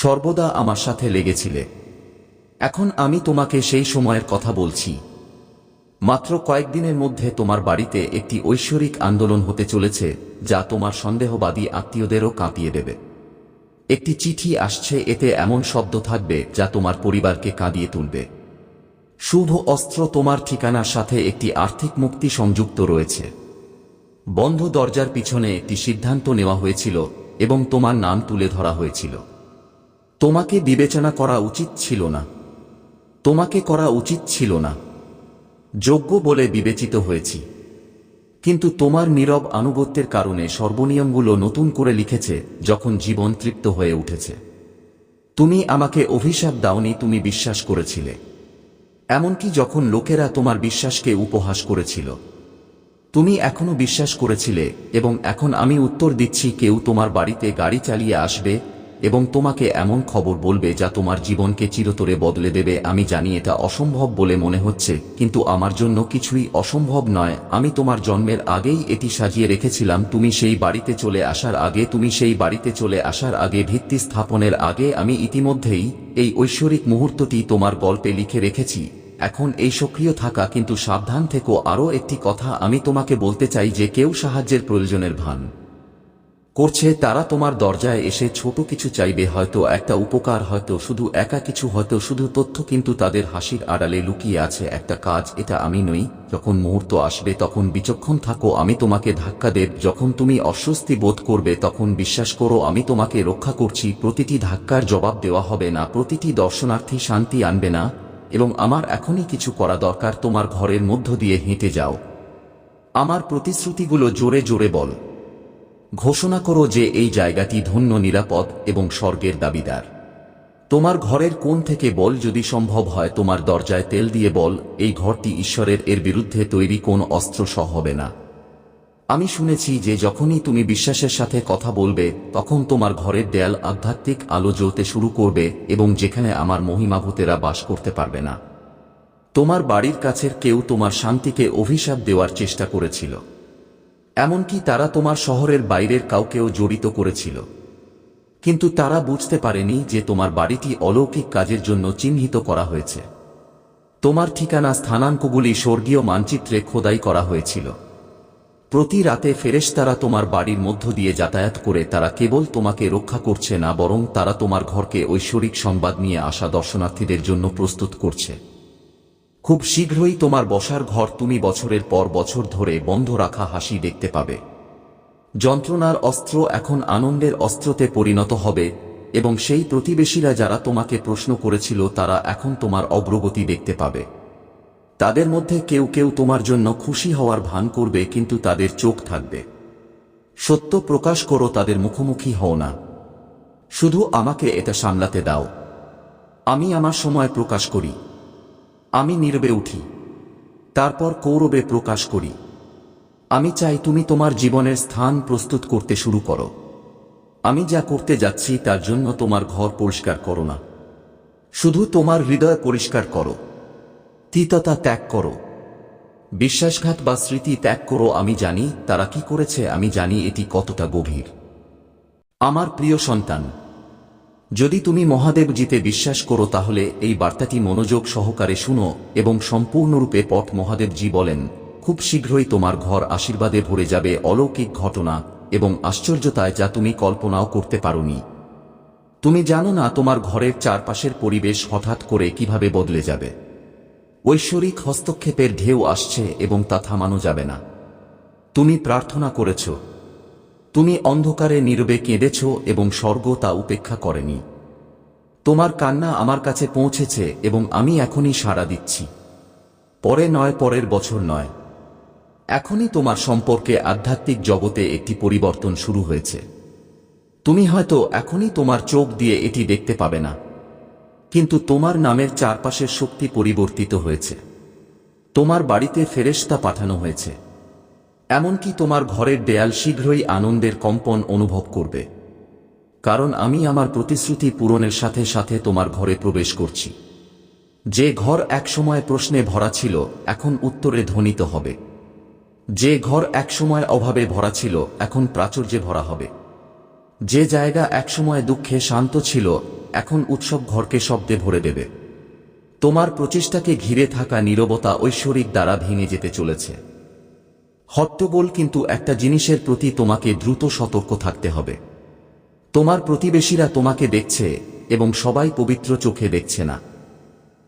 সর্বদা আমার সাথে লেগেছিলে। এখন আমি তোমাকে সেই সময়ের কথা বলছি। মাত্র কয়েকদিনের মধ্যে তোমার বাড়িতে একটি ঐশ্বরিক আন্দোলন হতে চলেছে, যা তোমার সন্দেহবাদী আত্মীয়দেরও কাঁপিয়ে দেবে। একটি চিঠি আসছে, এতে এমন শব্দ থাকবে, যা তোমার পরিবারকে কাঁদিয়ে তুলবে। শুভ অস্ত্র তোমার ঠিকানার সাথে একটি আর্থিক মুক্তি সংযুক্ত রয়েছে। বন্ধ দরজার পিছনে একটি সিদ্ধান্ত নেওয়া হয়েছিল, এবং তোমার নাম তুলে ধরা হয়েছিল। তোমাকে বিবেচনা করা উচিত ছিল না। তোমাকে করা উচিত ছিল না। যোগ্য বলে বিবেচিত হয়েছি। কিন্তু তোমার নীরব আনুগত্যের কারণে সর্বনিয়মগুলো নতুন করে লিখেছে যখন জীবন তৃপ্ত হয়ে উঠেছে। তুমি আমাকে অভিশাপ দাওনি তুমি বিশ্বাস করেছিলে। এমনকি যখন লোকেরা তোমার বিশ্বাসকে উপহাস করেছিল। তুমি এখনও বিশ্বাস করেছিলে এবং এখন আমি উত্তর দিচ্ছি কেউ তোমার বাড়িতে গাড়ি চালিয়ে আসবে এবং তোমাকে এমন খবর বলবে যা তোমার জীবনকে চিরতরে বদলে দেবে। আমি জানি এটা অসম্ভব বলে মনে হচ্ছে, কিন্তু আমার জন্য কিছুই অসম্ভব নয়। আমি তোমার জন্মের আগেই এটি সাজিয়ে রেখেছিলাম। তুমি সেই বাড়িতে চলে আসার আগে, তুমি সেই বাড়িতে চলে আসার আগে, ভিত্তি স্থাপনের আগে আমি ইতিমধ্যেই এই ঐশ্বরিক মুহূর্তটি তোমার গল্পে লিখে রেখেছি। এখন এই সক্রিয় থাকা, কিন্তু সাবধান থেকো। আরও একটি কথা আমি তোমাকে বলতে চাই যে, কেউ সাহায্যের প্রয়োজনের ভান। করছে তারা তোমার দরজায় এসে ছোট কিছু চাইবে, হয়তো একটা উপকার, হয়তো শুধু একা কিছু, হয়তো শুধু তথ্য, কিন্তু তাদের হাসির আড়ালে লুকিয়ে আছে একটা কাজ, এটা আমি নই। যখন মুহূর্ত আসবে, তখন বিচক্ষণ থাকো, আমি তোমাকে ধাক্কা দেব। যখন তুমি অস্বস্তি বোধ করবে, তখন বিশ্বাস করো, আমি তোমাকে রক্ষা করছি। প্রতিটি ধাক্কার জবাব দেওয়া হবে না, প্রতিটি দর্শনার্থী শান্তি আনবে না। এবং আমার এখনই কিছু করা দরকার, তোমার ঘরের মধ্য দিয়ে হেঁটে যাও। আমার প্রতিশ্রুতিগুলো জোরে জোরে বল। ঘোষণা করো যে এই জায়গাটি ধন্য, নিরাপদ এবং স্বর্গের দাবিদার। তোমার ঘরের কোন থেকে বল যদি সম্ভব হয়, তোমার দরজায় তেল দিয়ে বল, এই ঘরটি ঈশ্বরের এর বিরুদ্ধে তৈরি কোন অস্ত্র সহ হবে না। আমি শুনেছি যে যখনই তুমি বিশ্বাসের সাথে কথা বলবে, তখন তোমার ঘরের দেয়াল আধ্যাত্মিক আলো জ্বলতে শুরু করবে এবং যেখানে আমার মহিমাভূতেরা বাস করতে পারবে না। তোমার বাড়ির কাছের কেউ তোমার শান্তিকে অভিশাপ দেওয়ার চেষ্টা করেছিল। এমনকি তারা তোমার শহরের বাইরের কাউকেও জড়িত করেছিল। কিন্তু তারা বুঝতে পারেনি যে তোমার বাড়িটি অলৌকিক কাজের জন্য চিহ্নিত করা হয়েছে। তোমার ঠিকানা স্থানাঙ্কগুলি স্বর্গীয় মানচিত্রে খোদাই করা হয়েছিল। প্রতি রাতে ফেরেশতারা তোমার বাড়ির মধ্য দিয়ে যাতায়াত করে তারা কেবল তোমাকে রক্ষা করছে না, বরং তারা তোমার ঘরকে ঐশ্বরিক সংবাদ নিয়ে আসা দর্শনার্থীদের জন্য প্রস্তুত করছে। খুব শীঘ্রই তোমার বসার ঘর তুমি বছরের পর বছর ধরে বন্ধ রাখা হাসি দেখতে পাবে। যন্ত্রণার অস্ত্র এখন আনন্দের অস্ত্রতে পরিণত হবে, এবং সেই প্রতিবেশীরা যারা তোমাকে প্রশ্ন করেছিল তারা এখন তোমার অগ্রগতি দেখতে পাবে। তাদের মধ্যে কেউ কেউ তোমার জন্য খুশি হওয়ার ভান করবে, কিন্তু তাদের চোখ থাকবে। সত্য প্রকাশ করো, তাদের মুখোমুখি হও না। শুধু আমাকে এটা সামলাতে দাও। আমি আমার সময় প্রকাশ করি। আমি নীরবে উঠি। তারপর কৌরবে প্রকাশ করি। আমি চাই তুমি তোমার জীবনের স্থান প্রস্তুত করতে শুরু করো। আমি যা করতে যাচ্ছি তার জন্য তোমার ঘর পরিষ্কার করো না। শুধু তোমার হৃদয় পরিষ্কার করো। তিততা ত্যাগ করো। বিশ্বাসঘাত বা স্মৃতি ত্যাগ করো আমি জানি, তারা কি করেছে আমি জানি এটি কতটা গভীর। আমার প্রিয় সন্তান যদি তুমি মহাদেব জিতে বিশ্বাস করো তাহলে এই বার্তাটি মনোযোগ সহকারে শুনো এবং সম্পূর্ণরূপে পট মহাদেবজি বলেন, খুব শীঘ্রই তোমার ঘর আশীর্বাদে ভরে যাবে অলৌকিক ঘটনা এবং আশ্চর্যতায় যা তুমি কল্পনাও করতে পারোনি। তুমি জানো না তোমার ঘরের চারপাশের পরিবেশ হঠাৎ করে কীভাবে বদলে যাবে। ঐশ্বরিক হস্তক্ষেপের ঢেউ আসছে এবং তা থামানো যাবে না। তুমি প্রার্থনা করেছ তুমি অন্ধকারে নীরবে কেঁদেছ এবং স্বর্গ তা উপেক্ষা করেনি। তোমার কান্না আমার কাছে পৌঁছেছে এবং আমি এখনই সাড়া দিচ্ছি। পরে নয়, পরের বছর নয়। এখনই তোমার সম্পর্কে আধ্যাত্মিক জগতে একটি পরিবর্তন শুরু হয়েছে। তুমি হয়তো এখনই তোমার চোখ দিয়ে এটি দেখতে পাবে না। কিন্তু তোমার নামের চারপাশের শক্তি পরিবর্তিত হয়েছে। তোমার বাড়িতে ফেরেশতা পাঠানো হয়েছে। এমনকি তোমার ঘরের দেয়াল শীঘ্রই আনন্দের কম্পন অনুভব করবে। কারণ আমি আমার প্রতিশ্রুতি পূরণের সাথে সাথে তোমার ঘরে প্রবেশ করছি। যে ঘর একসময় প্রশ্নে ভরা ছিল, এখন উত্তরে ধ্বনিত হবে। যে ঘর একসময় অভাবে ভরা ছিল, এখন প্রাচুর্যে ভরা হবে। যে জায়গা একসময় দুঃখে শান্ত ছিল, এখন উৎসব ঘরকে শব্দে ভরে দেবে। তোমার প্রচেষ্টাকে ঘিরে থাকা নীরবতা ঐশ্বরিক দ্বারা ভেঙে যেতে চলেছে। হট্টগোল কিন্তু একটা জিনিসের প্রতি তোমাকে দ্রুত সতর্ক থাকতে হবে। তোমার প্রতিবেশীরা তোমাকে দেখছে এবং সবাই পবিত্র চোখে দেখছে না।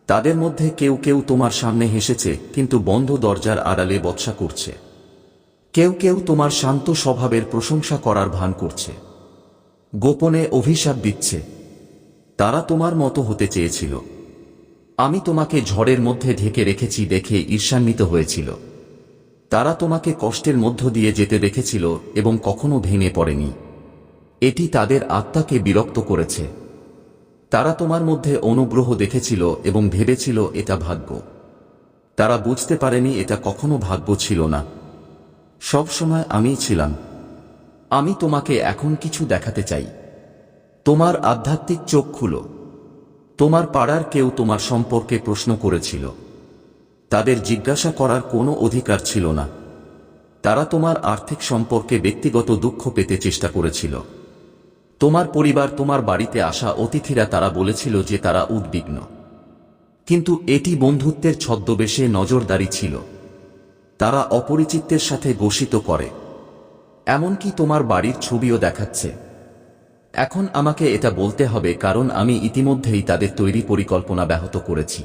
তাদের মধ্যে কেউ কেউ তোমার সামনে হেসেছে, কিন্তু বন্ধ দরজার আড়ালে বৎসা করছে। কেউ কেউ তোমার শান্ত স্বভাবের প্রশংসা করার ভান করছে। গোপনে অভিশাপ দিচ্ছে। তারা তোমার মতো হতে চেয়েছিল। আমি তোমাকে ঝড়ের মধ্যে ঢেকে রেখেছি দেখে ঈর্ষান্বিত হয়েছিল। তারা তোমাকে কষ্টের মধ্য দিয়ে যেতে দেখেছিল এবং কখনো ভেঙে পড়েনি। এটি তাদের আত্মাকে বিরক্ত করেছে। তারা তোমার মধ্যে অনুগ্রহ দেখেছিল এবং ভেবেছিল, এটা ভাগ্য। তারা বুঝতে পারেনি, এটা কখনো ভাগ্য ছিল না। সব সময় আমিই ছিলাম। আমি তোমাকে এখন কিছু দেখাতে চাই। তোমার আধ্যাত্মিক চোখ খুলো। তোমার পাড়ার কেউ তোমার সম্পর্কে প্রশ্ন করেছিল। তাদের জিজ্ঞাসা করার কোনো অধিকার ছিল না। তারা তোমার আর্থিক সম্পর্কে ব্যক্তিগত দুঃখ পেতে চেষ্টা করেছিল। তোমার পরিবার তোমার বাড়িতে আসা অতিথিরা তারা বলেছিল যে তারা উদ্বিগ্ন। কিন্তু এটি বন্ধুত্বের ছদ্মবেশে নজরদারি ছিল। তারা অপরিচিতদের সাথে গোষিত করে, এমনকি তোমার বাড়ির ছবিও দেখাচ্ছে। এখন আমাকে এটা বলতে হবে কারণ আমি ইতিমধ্যেই তাদের তৈরি পরিকল্পনা ব্যাহত করেছি।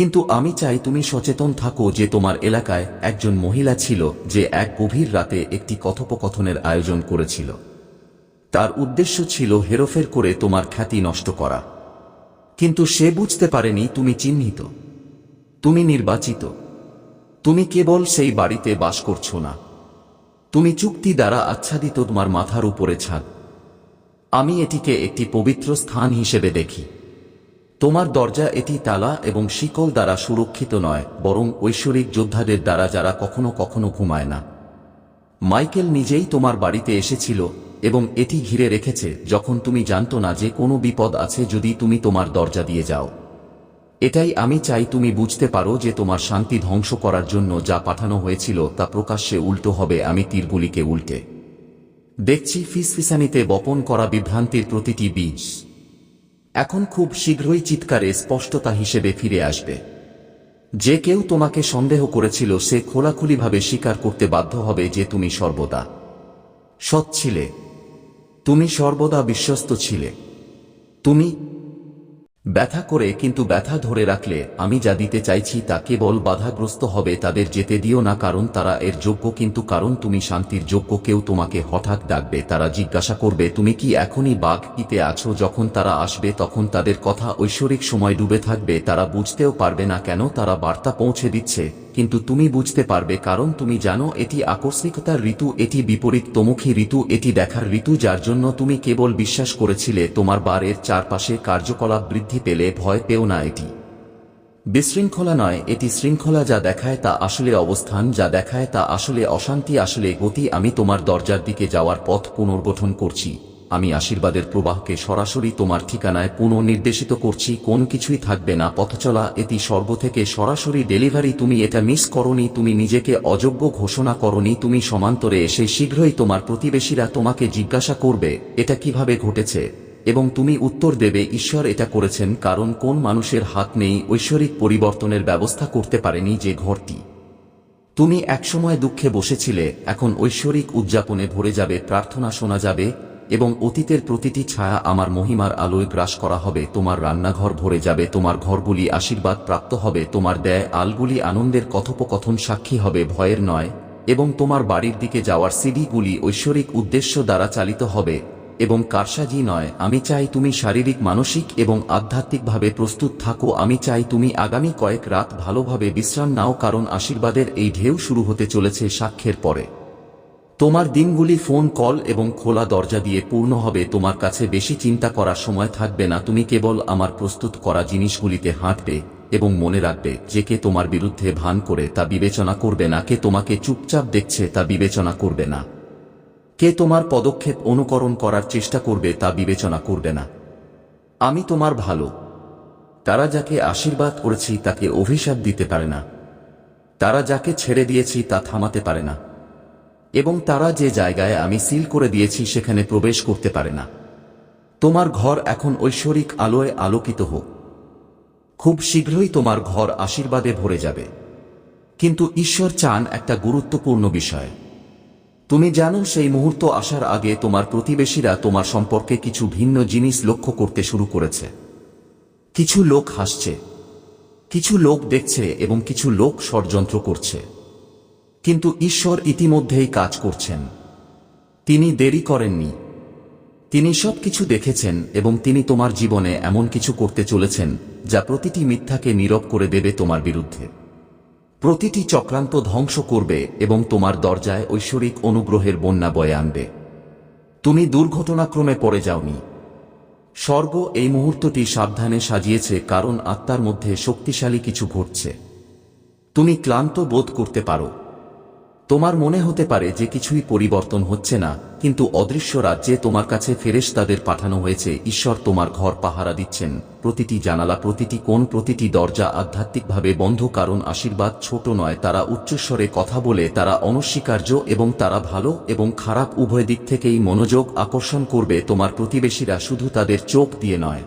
কিন্তু আমি চাই তুমি সচেতন থাকো যে তোমার এলাকায় একজন মহিলা ছিল যে এক গভীর রাতে একটি কথোপকথনের আয়োজন করেছিল। তার উদ্দেশ্য ছিল হেরফের করে তোমার খ্যাতি নষ্ট করা। কিন্তু সে বুঝতে পারেনি তুমি চিহ্নিত। তুমি নির্বাচিত। তুমি কেবল সেই বাড়িতে বাস করছ না। তুমি চুক্তি দ্বারা আচ্ছাদিত তোমার মাথার উপরে ছাদ। আমি এটিকে একটি পবিত্র স্থান হিসেবে দেখি। তোমার দরজা এটি তালা এবং শিকল দ্বারা সুরক্ষিত নয়, বরং ঐশ্বরিক যোদ্ধাদের দ্বারা যারা কখনো কখনো ঘুমায় না। মাইকেল নিজেই তোমার বাড়িতে এসেছিল এবং এটি ঘিরে রেখেছে যখন তুমি জানতো না যে কোনো বিপদ আছে যদি তুমি তোমার দরজা দিয়ে যাও। এটাই আমি চাই তুমি বুঝতে পারো যে তোমার শান্তি ধ্বংস করার জন্য যা পাঠানো হয়েছিল তা প্রকাশ্যে উল্টো হবে আমি তীরগুলিকে উল্টে। দেখছি ফিসফিসানিতে বপন করা বিভ্রান্তির প্রতিটি বীজ। এখন খুব শীঘ্রই চিৎকারে স্পষ্টতা হিসেবে ফিরে আসবে। যে কেউ তোমাকে সন্দেহ করেছিল, সে খোলাখুলিভাবে স্বীকার করতে বাধ্য হবে যে তুমি সর্বদা সৎ ছিলে। তুমি সর্বদা বিশ্বস্ত ছিলে। তুমি ব্যথা করে কিন্তু ব্যথা ধরে রাখলে আমি যা দিতে চাইছি তা কেবল বাধাগ্রস্ত হবে তাদের যেতে দিও না কারণ তারা এর যোগ্য কিন্তু কারণ তুমি শান্তির যোগ্য কেউ তোমাকে হঠাৎ ডাকবে, তারা জিজ্ঞাসা করবে, তুমি কি এখনই বাঘ ইতে আছো? যখন তারা আসবে তখন তাদের কথা ঐশ্বরিক সময় ডুবে থাকবে, তারা বুঝতেও পারবে না কেন তারা বার্তা পৌঁছে দিচ্ছে। কিন্তু তুমি বুঝতে পারবে কারণ তুমি জানো এটি আকস্মিকতার ঋতু, এটি বিপরীত তমুখী ঋতু, এটি দেখার ঋতু যার জন্য তুমি কেবল বিশ্বাস করেছিলে, তোমার বারের চারপাশে কার্যকলাপ বৃদ্ধি পেলে, ভয় পেও না এটি। বিশৃঙ্খলা নয়, এটি শৃঙ্খলা যা দেখায় তা আসলে অবস্থান, যা দেখায় তা আসলে অশান্তি, আসলে গতি, আমি তোমার দরজার দিকে যাওয়ার পথ পুনর্গঠন করছি। আমি আশীর্বাদের প্রবাহকে সরাসরি তোমার ঠিকানায় পুনর্নির্দেশিত করছি, কোন কিছুই থাকবে না পথচলা এটি সর্ব থেকে সরাসরি ডেলিভারি, তুমি এটা মিস করনি, তুমি নিজেকে অযোগ্য ঘোষণা করনি, তুমি সমান্তরে এসে শীঘ্রই তোমার প্রতিবেশীরা তোমাকে জিজ্ঞাসা করবে, এটা কীভাবে ঘটেছে? এবং তুমি উত্তর দেবে, ঈশ্বর এটা করেছেন, কারণ কোন মানুষের হাত নেই, ঐশ্বরিক পরিবর্তনের ব্যবস্থা করতে পারেনি যে ঘরটি। তুমি একসময় দুঃখে বসেছিলে, এখন ঐশ্বরিক উদযাপনে ভরে যাবে, প্রার্থনা শোনা যাবে এবং অতীতের প্রতিটি ছায়া আমার মহিমার আলোয় গ্রাস করা হবে, তোমার রান্নাঘর ভরে যাবে, তোমার ঘরগুলি আশীর্বাদ প্রাপ্ত হবে, তোমার দেয় আলগুলি আনন্দের কথোপকথন সাক্ষী হবে, ভয়ের নয়, এবং তোমার বাড়ির দিকে যাওয়ার সিডিগুলি ঐশ্বরিক উদ্দেশ্য দ্বারা চালিত হবে, এবং কারসাজি নয়, আমি চাই তুমি শারীরিক, মানসিক এবং আধ্যাত্মিকভাবে প্রস্তুত থাকো, আমি চাই তুমি আগামী কয়েক রাত ভালোভাবে বিশ্রাম নাও, কারণ আশীর্বাদের এই ঢেউ শুরু হতে চলেছে সাক্ষ্যের পরে। তোমার দিনগুলি ফোন কল এবং খোলা দরজা দিয়ে পূর্ণ হবে, তোমার কাছে বেশি চিন্তা করার সময় থাকবে না, তুমি কেবল আমার প্রস্তুত করা জিনিসগুলিতে হাঁটবে এবং মনে রাখবে যে কে তোমার বিরুদ্ধে ভান করে তা বিবেচনা করবে না, কে তোমাকে চুপচাপ দেখছে তা বিবেচনা করবে না, কে তোমার পদক্ষেপ অনুকরণ করার চেষ্টা করবে তা বিবেচনা করবে না। আমি তোমার ভালো। তারা যাকে আশীর্বাদ করেছি তাকে অভিশাপ দিতে পারে না। তারা যাকে ছেড়ে দিয়েছি তা থামাতে পারে না। এবং তারা যে জায়গায় আমি সিল করে দিয়েছি সেখানে প্রবেশ করতে পারে না। তোমার ঘর এখন ঐশ্বরিক আলোয় আলোকিত হোক। খুব শীঘ্রই তোমার ঘর আশীর্বাদে ভরে যাবে। কিন্তু ঈশ্বর চান একটা গুরুত্বপূর্ণ বিষয়। তুমি জানো সেই মুহূর্ত আসার আগে তোমার প্রতিবেশীরা তোমার সম্পর্কে কিছু ভিন্ন জিনিস লক্ষ্য করতে শুরু করেছে। কিছু লোক হাসছে, কিছু লোক দেখছে এবং কিছু লোক ষড়যন্ত্র করছে। কিন্তু ঈশ্বর ইতিমধ্যেই কাজ করছেন। তিনি দেরি করেননি। তিনি সব কিছু দেখেছেন এবং তিনি তোমার জীবনে এমন কিছু করতে চলেছেন, যা প্রতিটি মিথ্যাকে নীরব করে দেবে তোমার বিরুদ্ধে। প্রতিটি চক্রান্ত ধ্বংস করবে এবং তোমার দরজায় ঐশ্বরিক অনুগ্রহের বন্যা বয়ে আনবে। তুমি দুর্ঘটনাক্রমে পড়ে যাওনি। স্বর্গ এই মুহূর্তটি সাবধানে সাজিয়েছে কারণ আত্মার মধ্যে শক্তিশালী কিছু ঘটছে। তুমি ক্লান্ত বোধ করতে পারো। তোমার মনে হতে পারে যে কিছুই পরিবর্তন হচ্ছে না, কিন্তু অদৃশ্য রাজ্যে তোমার কাছে ফেরেশ তাদের পাঠানো হয়েছে, ঈশ্বর তোমার ঘর পাহারা দিচ্ছেন। প্রতিটি জানালা, প্রতিটি কোন প্রতিটি দরজা আধ্যাত্মিকভাবে বন্ধ, কারণ আশীর্বাদ ছোট নয়, তারা উচ্চস্বরে কথা বলে, তারা অনস্বীকার্য এবং তারা ভালো এবং খারাপ উভয় দিক থেকেই মনোযোগ আকর্ষণ করবে, তোমার প্রতিবেশীরা শুধু তাদের চোখ দিয়ে নয়।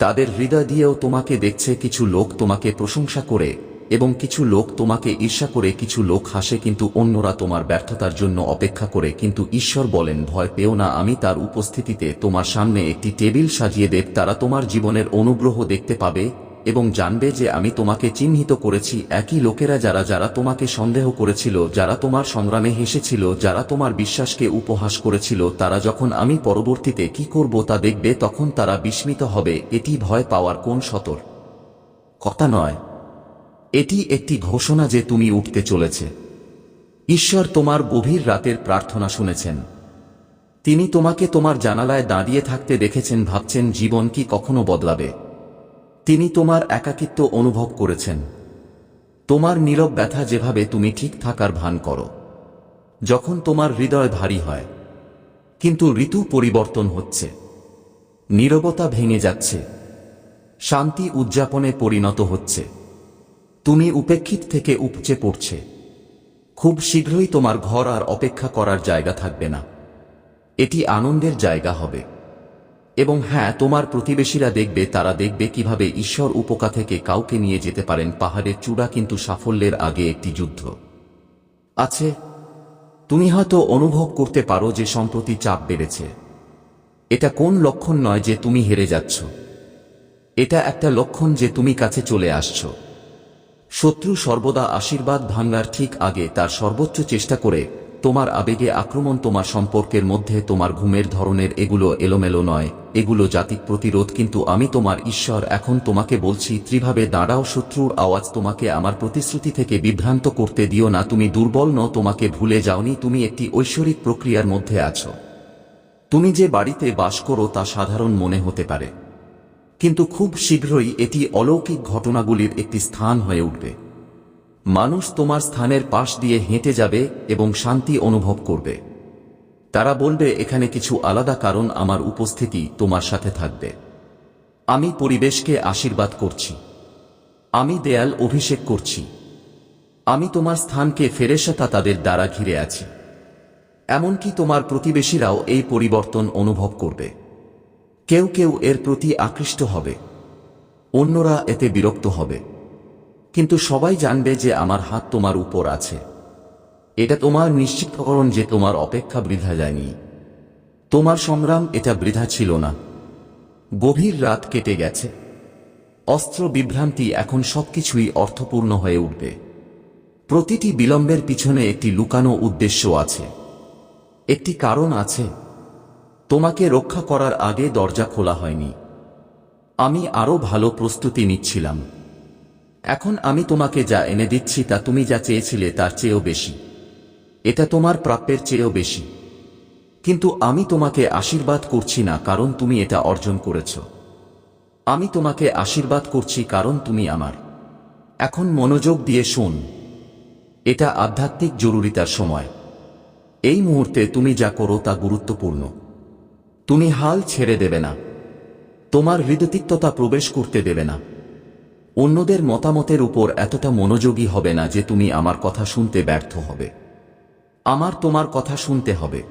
তাদের হৃদয় দিয়েও তোমাকে দেখছে কিছু লোক, তোমাকে প্রশংসা করে। এবং কিছু লোক তোমাকে ঈর্ষা করে, কিছু লোক হাসে, কিন্তু অন্যরা তোমার ব্যর্থতার জন্য অপেক্ষা করে। কিন্তু ঈশ্বর বলেন, ভয় পেও না, আমি তার উপস্থিতিতে তোমার সামনে একটি টেবিল সাজিয়ে দেব। তারা তোমার জীবনের অনুগ্রহ দেখতে পাবে এবং জানবে যে আমি তোমাকে চিহ্নিত করেছি। একই লোকেরা যারা যারা তোমাকে সন্দেহ করেছিল, যারা তোমার সংগ্রামে হেসেছিল, যারা তোমার বিশ্বাসকে উপহাস করেছিল, তারা যখন আমি পরবর্তীতে কি করব তা দেখবে, তখন তারা বিস্মিত হবে। এটি ভয় পাওয়ার কোন সতর? কথা নয়। এটি একটি ঘোষণা যে তুমি উঠতে চলেছে। ঈশ্বর তোমার গভীর রাতের প্রার্থনা শুনেছেন। তিনি তোমাকে তোমার জানালায় দাঁড়িয়ে থাকতে দেখেছেন, ভাবছেন জীবন কি কখনো বদলাবে। তিনি তোমার একাকিত্ব অনুভব করেছেন। তোমার নীরব ব্যথা যেভাবে তুমি ঠিক থাকার ভান করো। যখন তোমার হৃদয় ভারী হয়, কিন্তু ঋতু পরিবর্তন হচ্ছে। নীরবতা ভেঙে যাচ্ছে। শান্তি উদযাপনে পরিণত হচ্ছে। তুমি উপেক্ষিত থেকে উপচে পড়ছে। খুব শীঘ্রই তোমার ঘর আর অপেক্ষা করার জায়গা থাকবে না। এটি আনন্দের জায়গা হবে। এবং হ্যাঁ তোমার প্রতিবেশীরা দেখবে, তারা দেখবে কীভাবে ঈশ্বর উপকা থেকে কাউকে নিয়ে যেতে পারেন। পাহাড়ের চূড়া কিন্তু সাফল্যের আগে একটি যুদ্ধ। আছে, তুমি হয়তো অনুভব করতে পারো যে সম্প্রতি চাপ বেড়েছে। এটা কোন লক্ষণ নয় যে তুমি হেরে যাচ্ছ। এটা একটা লক্ষণ যে তুমি কাছে চলে আসছো। শত্রু সর্বদা আশীর্বাদ ভাঙ্গার ঠিক আগে তার সর্বোচ্চ চেষ্টা করে, তোমার আবেগে আক্রমণ তোমার সম্পর্কের মধ্যে তোমার ঘুমের ধরনের এগুলো এলোমেলো নয়, এগুলো জাতিক প্রতিরোধ কিন্তু আমি তোমার ঈশ্বর, এখন তোমাকে বলছি ত্রিভাবে দাঁড়াও শত্রুর আওয়াজ তোমাকে আমার প্রতিশ্রুতি থেকে বিভ্রান্ত করতে দিও না, তুমি দুর্বল ন তোমাকে ভুলে যাওনি, তুমি একটি ঐশ্বরিক প্রক্রিয়ার মধ্যে আছো। তুমি যে বাড়িতে বাস করো তা সাধারণ মনে হতে পারে। কিন্তু খুব শীঘ্রই এটি অলৌকিক ঘটনাগুলির একটি স্থান হয়ে উঠবে। মানুষ তোমার স্থানের পাশ দিয়ে হেঁটে যাবে এবং শান্তি অনুভব করবে। তারা বলবে, এখানে কিছু আলাদা কারণ আমার উপস্থিতি তোমার সাথে থাকবে। আমি পরিবেশকে আশীর্বাদ করছি। আমি দেয়াল অভিষেক করছি। আমি তোমার স্থানকে ফেরেশাতা তাদের দ্বারা ঘিরে আছি। এমনকি তোমার প্রতিবেশীরাও এই পরিবর্তন অনুভব করবে। কেউ কেউ এর প্রতি আকৃষ্ট হবে। অন্যরা এতে বিরক্ত হবে। কিন্তু সবাই জানবে যে আমার হাত তোমার উপর আছে। এটা তোমার নিশ্চিতকরণ যে তোমার অপেক্ষা বৃথা যায়নি। তোমার সংগ্রাম এটা বৃথা ছিল না। গভীর রাত কেটে গেছে। অস্ত্র বিভ্রান্তি এখন সবকিছুই অর্থপূর্ণ হয়ে উঠবে। প্রতিটি বিলম্বের পিছনে একটি লুকানো উদ্দেশ্য আছে। একটি কারণ আছে। তোমাকে রক্ষা করার আগে দরজা খোলা হয়নি। আমি আরও ভালো প্রস্তুতি নিচ্ছিলাম। এখন আমি তোমাকে যা এনে দিচ্ছি তা তুমি যা চেয়েছিলে তার চেয়েও বেশি। এটা তোমার প্রাপ্যের চেয়েও বেশি। কিন্তু আমি তোমাকে আশীর্বাদ করছি না কারণ তুমি এটা অর্জন করেছ। আমি তোমাকে আশীর্বাদ করছি কারণ তুমি আমার। এখন মনোযোগ দিয়ে শোন। এটা আধ্যাত্মিক জরুরিতার সময়। এই মুহূর্তে তুমি যা করো তা গুরুত্বপূর্ণ। তুমি হাল ছেড়ে দেবে না। তোমার হৃদতিক্ততা প্রবেশ করতে দেবে না। অন্যদের মতামতের উপর এতটা মনোযোগী হবে না যে তুমি আমার কথা শুনতে ব্যর্থ হবে। আমার তোমার কথা শুনতে হবে।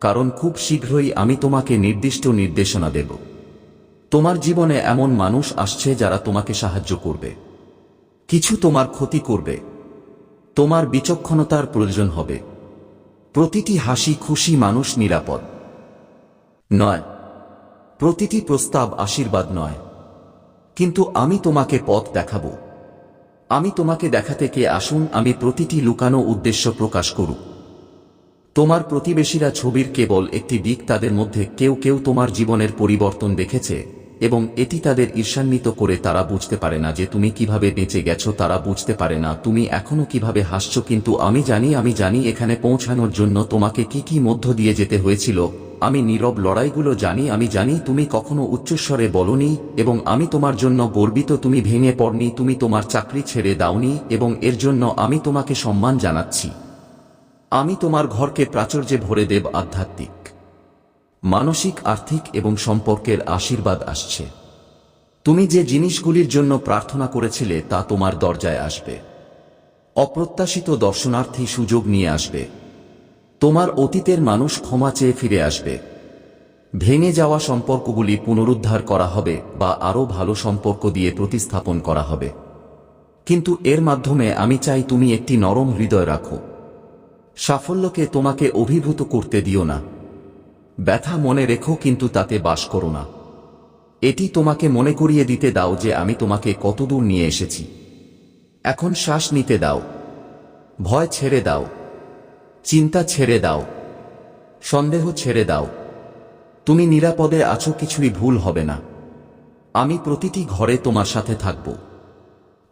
কারণ খুব শীঘ্রই আমি তোমাকে নির্দিষ্ট নির্দেশনা দেব। তোমার জীবনে এমন মানুষ আসছে যারা তোমাকে সাহায্য করবে। কিছু তোমার ক্ষতি করবে। তোমার বিচক্ষণতার প্রয়োজন হবে। প্রতিটি হাসি খুশি মানুষ নিরাপদ। নয়। প্রতিটি প্রস্তাব আশীর্বাদ নয়। কিন্তু আমি তোমাকে পথ দেখাবো। আমি তোমাকে দেখাতে কে আসুন, আমি প্রতিটি লুকানো উদ্দেশ্য প্রকাশ করুক। তোমার প্রতিবেশীরা ছবির কেবল একটি দিক তাদের মধ্যে কেউ কেউ তোমার জীবনের পরিবর্তন দেখেছে এবং এটি তাদের ঈর্ষান্বিত করে তারা বুঝতে পারে না যে তুমি কীভাবে বেঁচে গেছো, তারা বুঝতে পারে না, তুমি এখনও কীভাবে হাসছো, কিন্তু আমি জানি আমি জানি এখানে পৌঁছানোর জন্য তোমাকে কি কি মধ্য দিয়ে যেতে হয়েছিল আমি নীরব লড়াইগুলো জানি, আমি জানি তুমি কখনো উচ্চস্বরে বলনি, এবং আমি তোমার জন্য গর্বিত, তুমি ভেঙে পড়নি, তুমি তোমার চাকরি ছেড়ে দাওনি, এবং এর জন্য আমি তোমাকে সম্মান জানাচ্ছি। আমি তোমার ঘরকে প্রাচুর্যে ভরে দেব আধ্যাত্মিক, মানসিক, আর্থিক এবং সম্পর্কের আশীর্বাদ আসছে। তুমি যে জিনিসগুলির জন্য প্রার্থনা করেছিলে, তা তোমার দরজায় আসবে। অপ্রত্যাশিত দর্শনার্থী সুযোগ নিয়ে আসবে। তোমার অতীতের মানুষ ক্ষমা চেয়ে ফিরে আসবে। ভেঙে যাওয়া সম্পর্কগুলি পুনরুদ্ধার করা হবে বা আরও ভালো সম্পর্ক দিয়ে প্রতিস্থাপন করা হবে। কিন্তু এর মাধ্যমে আমি চাই তুমি একটি নরম হৃদয় রাখো। সাফল্যকে তোমাকে অভিভূত করতে দিও না। ব্যথা মনে রেখো কিন্তু তাতে বাস করো না। এটি তোমাকে মনে করিয়ে দিতে দাও যে আমি তোমাকে কতদূর নিয়ে এসেছি। এখন শ্বাস নিতে দাও। ভয় ছেড়ে দাও। চিন্তা ছেড়ে দাও। সন্দেহ ছেড়ে দাও। তুমি নিরাপদে আছো, কিছুই ভুল হবে না। আমি প্রতিটি ঘরে তোমার সাথে থাকব।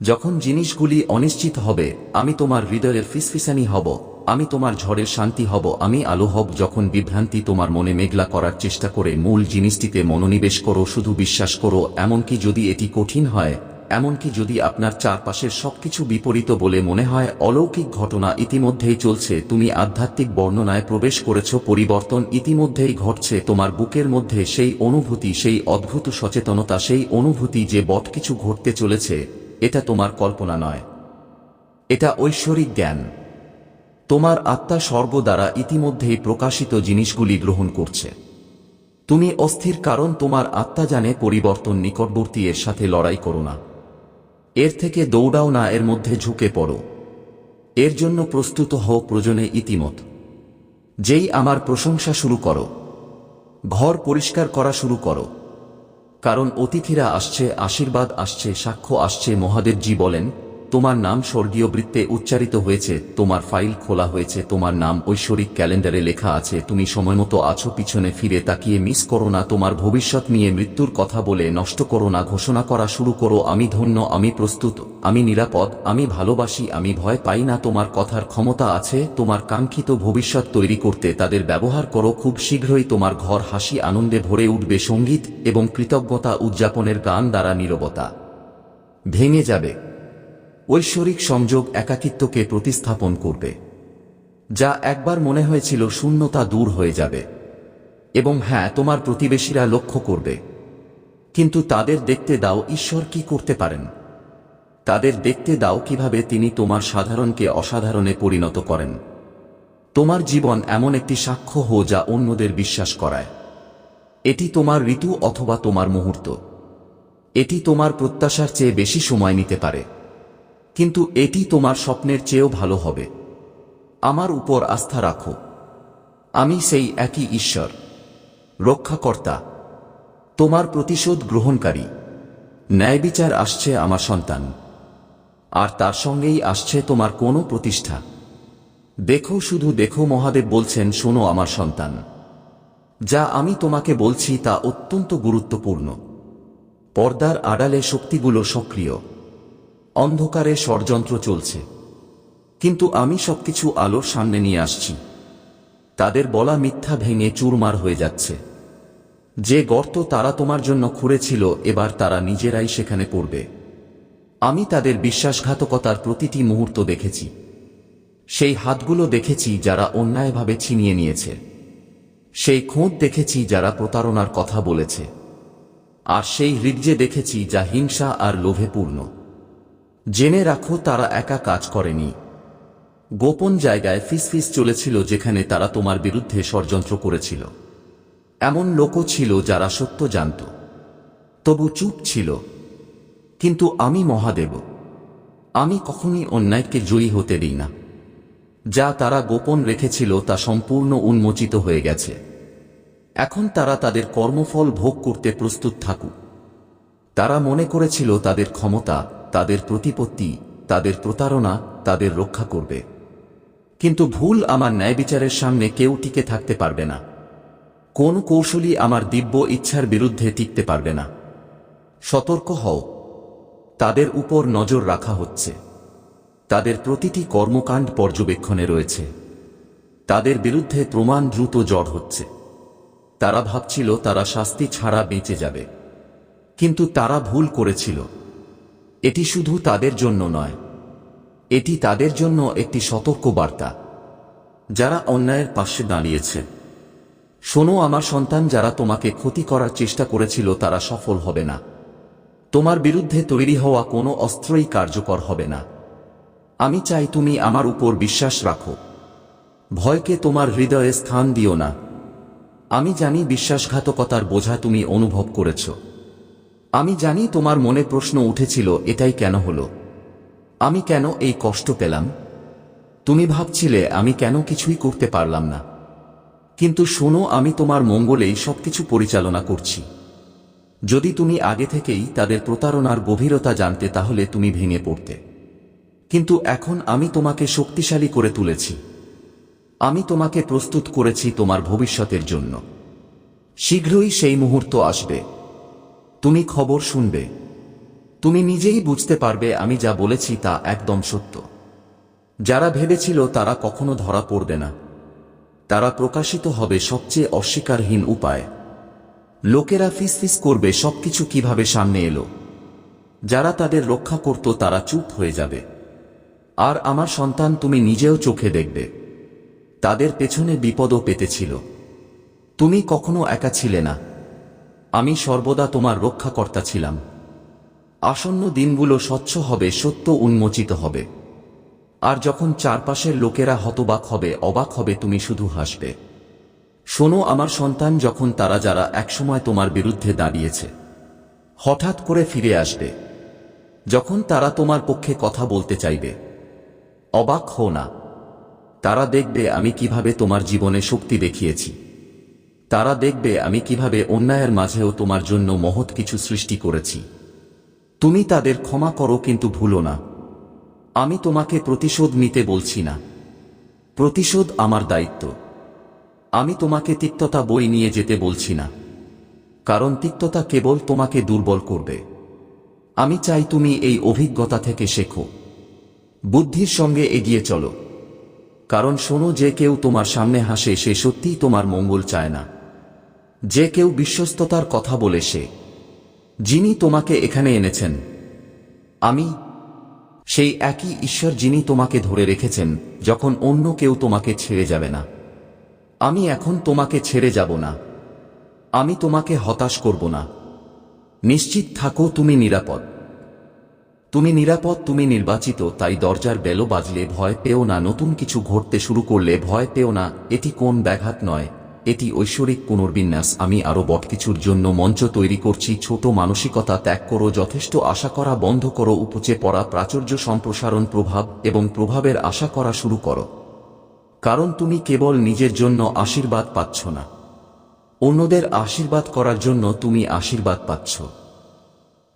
যখন জিনিসগুলি অনিশ্চিত হবে, আমি তোমার হৃদয়ের ফিসফিসানি হব, আমি তোমার ঝড়ের শান্তি হব, আমি আলো হব, যখন বিভ্রান্তি তোমার মনে মেঘলা করার চেষ্টা করে, মূল জিনিসটিতে মনোনিবেশ করো, শুধু বিশ্বাস করো, এমনকি যদি এটি কঠিন হয় এমনকি যদি আপনার চারপাশের সবকিছু বিপরীত বলে মনে হয়, অলৌকিক ঘটনা ইতিমধ্যেই চলছে, তুমি আধ্যাত্মিক বর্ণনায় প্রবেশ করেছ, পরিবর্তন ইতিমধ্যেই ঘটছে, তোমার বুকের মধ্যে সেই অনুভূতি, সেই অদ্ভুত সচেতনতা, সেই অনুভূতি যে বট কিছু ঘটতে চলেছে, এটা তোমার কল্পনা নয়। এটা ঐশ্বরিক জ্ঞান। তোমার আত্মা সর্বদ্বারা ইতিমধ্যেই প্রকাশিত জিনিসগুলি গ্রহণ করছে। তুমি অস্থির কারণ তোমার আত্মা জানে পরিবর্তন নিকটবর্তী এর সাথে লড়াই করো না। এর থেকে দৌড়াও না, এর মধ্যে ঝুঁকে পড়ো। এর জন্য প্রস্তুত হও প্রয়োজনে ইতিমত। যেই আমার প্রশংসা শুরু করো। ঘর পরিষ্কার করা শুরু করো। কারণ অতিথিরা আসছে, আশীর্বাদ আসছে, সাক্ষ্য আসছে, মহাদেবজি বলেন তোমার নাম স্বর্গীয় বৃত্তে উচ্চারিত হয়েছে, তোমার ফাইল খোলা হয়েছে, তোমার নাম ঐশ্বরিক ক্যালেন্ডারে লেখা আছে, তুমি সময়মতো আছো, পিছনে ফিরে তাকিয়ে মিস করো না, তোমার ভবিষ্যৎ নিয়ে মৃত্যুর কথা বলে নষ্ট করো না, ঘোষণা করা শুরু করো, আমি ধন্য, আমি প্রস্তুত, আমি নিরাপদ, আমি ভালোবাসি, আমি ভয় পাই না, তোমার কথার ক্ষমতা আছে, তোমার কাঙ্ক্ষিত ভবিষ্যৎ তৈরি করতে, তাদের ব্যবহার করো, খুব শীঘ্রই তোমার ঘর হাসি আনন্দে ভরে উঠবে, সংগীত এবং কৃতজ্ঞতা উদযাপনের গান দ্বারা নীরবতা ভেঙে যাবে। ঐশ্বরিক সংযোগ একাকিত্বকে প্রতিস্থাপন করবে, যা একবার মনে হয়েছিল শূন্যতা দূর হয়ে যাবে। এবং হ্যাঁ তোমার প্রতিবেশীরা লক্ষ্য করবে। কিন্তু তাদের দেখতে দাও ঈশ্বর কি করতে পারেন। তাদের দেখতে দাও কীভাবে তিনি তোমার সাধারণকে অসাধারণে পরিণত করেন। তোমার জীবন এমন একটি সাক্ষ্য হো যা অন্যদের বিশ্বাস করায়। এটি তোমার ঋতু অথবা তোমার মুহূর্ত। এটি তোমার প্রত্যাশার চেয়ে বেশি সময় নিতে পারে। কিন্তু এটি তোমার স্বপ্নের চেয়েও ভালো হবে। আমার উপর আস্থা রাখো। আমি সেই একই ঈশ্বর, রক্ষাকর্তা, তোমার প্রতিশোধ গ্রহণকারী। ন্যায় বিচার আসছে আমার সন্তান, আর তার সঙ্গেই আসছে তোমার কোনো প্রতিষ্ঠা। দেখো শুধু দেখো মহাদেব বলছেন, শোনো আমার সন্তান। যা আমি তোমাকে বলছি তা অত্যন্ত গুরুত্বপূর্ণ। পর্দার আড়ালে শক্তিগুলো সক্রিয়। অন্ধকারে ষড়যন্ত্র চলছে। কিন্তু আমি সবকিছু আলোর সামনে নিয়ে আসছি। তাদের বলা মিথ্যা ভেঙে চুরমার হয়ে যাচ্ছে। যে গর্ত তারা তোমার জন্য খুঁড়েছিল, এবার তারা নিজেরাই সেখানে পড়বে। আমি তাদের বিশ্বাসঘাতকতার প্রতিটি মুহূর্ত দেখেছি। সেই হাতগুলো দেখেছি যারা অন্যায়ভাবে ছিনিয়ে নিয়েছে। সেই খোঁজ দেখেছি যারা প্রতারণার কথা বলেছে। আর সেই হৃদ্যে দেখেছি যা হিংসা আর লোভে পূর্ণ। জেনে রাখো তারা একা কাজ করেনি। গোপন জায়গায় ফিসফিস চলেছিল যেখানে তারা তোমার বিরুদ্ধে ষড়যন্ত্র করেছিল। এমন লোকও ছিল যারা সত্য জানত। তবু চুপ ছিল। কিন্তু আমি মহাদেব। আমি কখনই অন্যায়কে জয়ী হতে দিই না। যা তারা গোপন রেখেছিল তা সম্পূর্ণ উন্মোচিত হয়ে গেছে। এখন তারা তাদের কর্মফল ভোগ করতে প্রস্তুত থাকুক। তারা মনে করেছিল তাদের ক্ষমতা তাদের প্রতিপত্তি, তাদের প্রতারণা, তাদের রক্ষা করবে। কিন্তু ভুল আমার ন্যায় বিচারের সামনে কেউ টিকে থাকতে পারবে না। কোন কৌশলই আমার দিব্য ইচ্ছার বিরুদ্ধে টিকতে পারবে না। সতর্ক হও। তাদের উপর নজর রাখা হচ্ছে। তাদের প্রতিটি কর্মকাণ্ড পর্যবেক্ষণে রয়েছে। তাদের বিরুদ্ধে প্রমাণ দ্রুত জড় হচ্ছে। তারা ভাবছিল তারা শাস্তি ছাড়া বেঁচে যাবে। কিন্তু তারা ভুল করেছিল। এটি শুধু তাদের জন্য নয়। এটি তাদের জন্য একটি সতর্ক বার্তা যারা অন্যায়ের পাশে দাঁড়িয়েছে। শোনো আমার সন্তান, যারা তোমাকে ক্ষতি করার চেষ্টা করেছিল, তারা সফল হবে না। তোমার বিরুদ্ধে তৈরি হওয়া কোনো অস্ত্রই কার্যকর হবে না। আমি চাই তুমি আমার উপর বিশ্বাস রাখো। ভয়কে তোমার হৃদয়ে স্থান দিও না। আমি জানি বিশ্বাসঘাতকতার বোঝা তুমি অনুভব করেছ। আমি জানি তোমার মনে প্রশ্ন উঠেছিল, এটাই কেন হলো? আমি কেন এই কষ্ট পেলাম? তুমি ভাবছিলে, আমি কেন কিছুই করতে পারলাম না। কিন্তু শোনো, আমি তোমার মঙ্গলেই সবকিছু পরিচালনা করছি। যদি তুমি আগে থেকেই তাদের প্রতারণার গভীরতা জানতে, তাহলে তুমি ভেঙে পড়তে। কিন্তু এখন আমি তোমাকে শক্তিশালী করে তুলেছি। আমি তোমাকে প্রস্তুত করেছি তোমার ভবিষ্যতের জন্য। শীঘ্রই সেই মুহূর্ত আসবে। তুমি খবর শুনবে। তুমি নিজেই বুঝতে পারবে আমি যা বলেছি তা একদম সত্য। যারা ভেবেছিল তারা কখনো ধরা পড়বে না। তারা প্রকাশিত হবে সবচেয়ে অস্বীকারহীন উপায়। লোকেরা ফিসফিস করবে সবকিছু কীভাবে সামনে এলো। যারা তাদের রক্ষা করত তারা চুপ হয়ে যাবে। আর আমার সন্তান তুমি নিজেও চোখে দেখবে। তাদের পেছনে বিপদও পেতেছিল তুমি কখনো একা ছিলে না। আমি সর্বদা তোমার রক্ষাকর্তা ছিলাম। আসন্ন দিনগুলো স্বচ্ছ হবে, সত্য উন্মোচিত হবে। আর যখন চারপাশের লোকেরা হতবাক হবে, অবাক হবে, তুমি শুধু হাসবে। শোনো আমার সন্তান, যখন তারা যারা একসময় তোমার বিরুদ্ধে দাঁড়িয়েছে, হঠাৎ করে ফিরে আসবে, যখন তারা তোমার পক্ষে কথা বলতে চাইবে, অবাক হও না। তারা দেখবে আমি কীভাবে তোমার জীবনে শক্তি দেখিয়েছি। তারা দেখবে আমি কীভাবে অন্যায়ের মাঝেও তোমার জন্য মহৎ কিছু সৃষ্টি করেছি। তুমি তাদের ক্ষমা করো কিন্তু ভুলো না। আমি তোমাকে প্রতিশোধ নিতে বলছি না। প্রতিশোধ আমার দায়িত্ব। আমি তোমাকে তিক্ততা বই নিয়ে যেতে বলছি না। কারণ তিক্ততা কেবল তোমাকে দুর্বল করবে। আমি চাই তুমি এই অভিজ্ঞতা থেকে শেখো। বুদ্ধির সঙ্গে এগিয়ে চলো। কারণ শোনো যে কেউ তোমার সামনে হাসে সে সত্যিই তোমার মঙ্গল চায় না। যে কেউ বিশ্বস্ততার কথা বলে সে, যিনি তোমাকে এখানে এনেছেন। আমি, সেই একই ঈশ্বর যিনি তোমাকে ধরে রেখেছেন, যখন অন্য কেউ তোমাকে ছেড়ে যাবে না। আমি এখন তোমাকে ছেড়ে যাব না। আমি তোমাকে হতাশ করব না। নিশ্চিত থাকো তুমি নিরাপদ। তুমি নিরাপদ, তুমি নির্বাচিত, তাই দরজার বেলো বাজলে ভয় পেও না, নতুন কিছু ঘটতে শুরু করলে ভয় পেও না, এটি কোন ব্যাঘাত নয়। এটি ঐশ্বরিক পুনর্বিন্যাস। আমি আরও বটকিছুর জন্য মঞ্চ তৈরি করছি। ছোট মানসিকতা ত্যাগ করো, যথেষ্ট আশা করা বন্ধ করো, উপচে পড়া প্রাচুর্য সম্প্রসারণ প্রভাব এবং প্রভাবের আশা করা শুরু করো। কারণ তুমি কেবল নিজের জন্য আশীর্বাদ পাচ্ছ না। অন্যদের আশীর্বাদ করার জন্য তুমি আশীর্বাদ পাচ্ছ।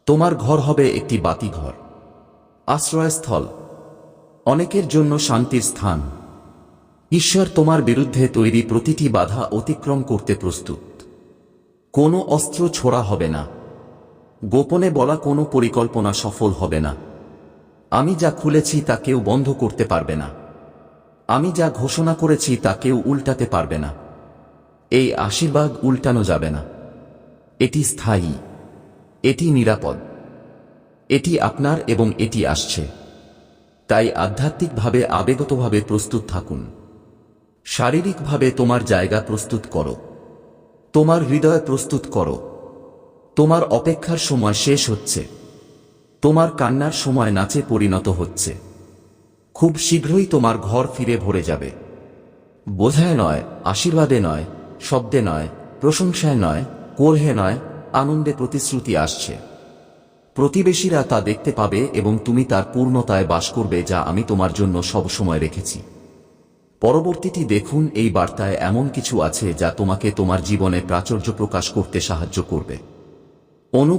তোমার ঘর হবে একটি বাতি ঘর আশ্রয়স্থল। অনেকের জন্য শান্তির স্থান। ঈশ্বর তোমার বিরুদ্ধে তৈরি প্রতিটি বাধা অতিক্রম করতে প্রস্তুত। কোনো অস্ত্র ছোড়া হবে না। গোপনে বলা কোনো পরিকল্পনা সফল হবে না। আমি যা খুলেছি তা কেউ বন্ধ করতে পারবে না। আমি যা ঘোষণা করেছি তা কেউ উল্টাতে পারবে না। এই আশীর্বাদ উল্টানো যাবে না। এটি স্থায়ী। এটি নিরাপদ। এটি আপনার এবং এটি আসছে। তাই আধ্যাত্মিকভাবে আবেগতভাবে প্রস্তুত থাকুন। শারীরিকভাবে তোমার জায়গা প্রস্তুত করো। তোমার হৃদয় প্রস্তুত করো। তোমার অপেক্ষার সময় শেষ হচ্ছে। তোমার কান্নার সময় নাচে পরিণত হচ্ছে। খুব শীঘ্রই তোমার ঘর ফিরে ভরে যাবে। বোঝায় নয়, আশীর্বাদে নয়, শব্দে নয়, প্রশংসায় নয়, কোরহে নয়, আনন্দে প্রতিশ্রুতি আসছে। প্রতিবেশীরা তা দেখতে পাবে এবং তুমি তার পূর্ণতায় বাস করবে যা আমি তোমার জন্য সবসময় রেখেছি। পরবর্তীটি দেখুন, এই বার্তায় এমন কিছু আছে যা তোমাকে তোমার জীবনে প্রাচুর্য প্রকাশ করতে সাহায্য করবে।